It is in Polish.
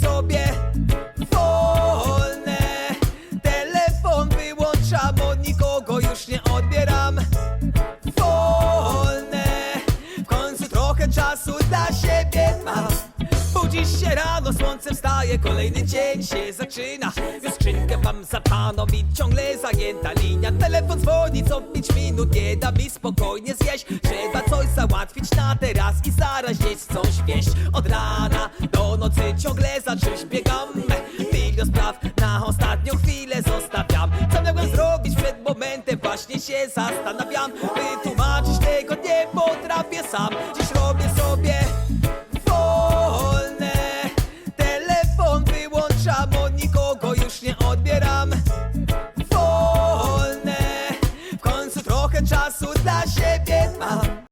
sobie wolne. Telefon wyłączam, od nikogo już nie odbieram. Wolne. W końcu trochę czasu dla siebie mam rano, słońcem wstaje, kolejny dzień się zaczyna. Już skrzynkę mam zataną i ciągle zajęta linia. Telefon dzwoni co pięć minut, nie da mi spokojnie zjeść. Trzeba coś załatwić na teraz i zaraz gdzieś coś wieść. Od rana do nocy ciągle za czymś biegam. Milion spraw na ostatnią chwilę zostawiam. Co miałem zrobić przed momentem, właśnie się zastanawiam. Wytłumaczyć tego nie potrafię sam. Dziś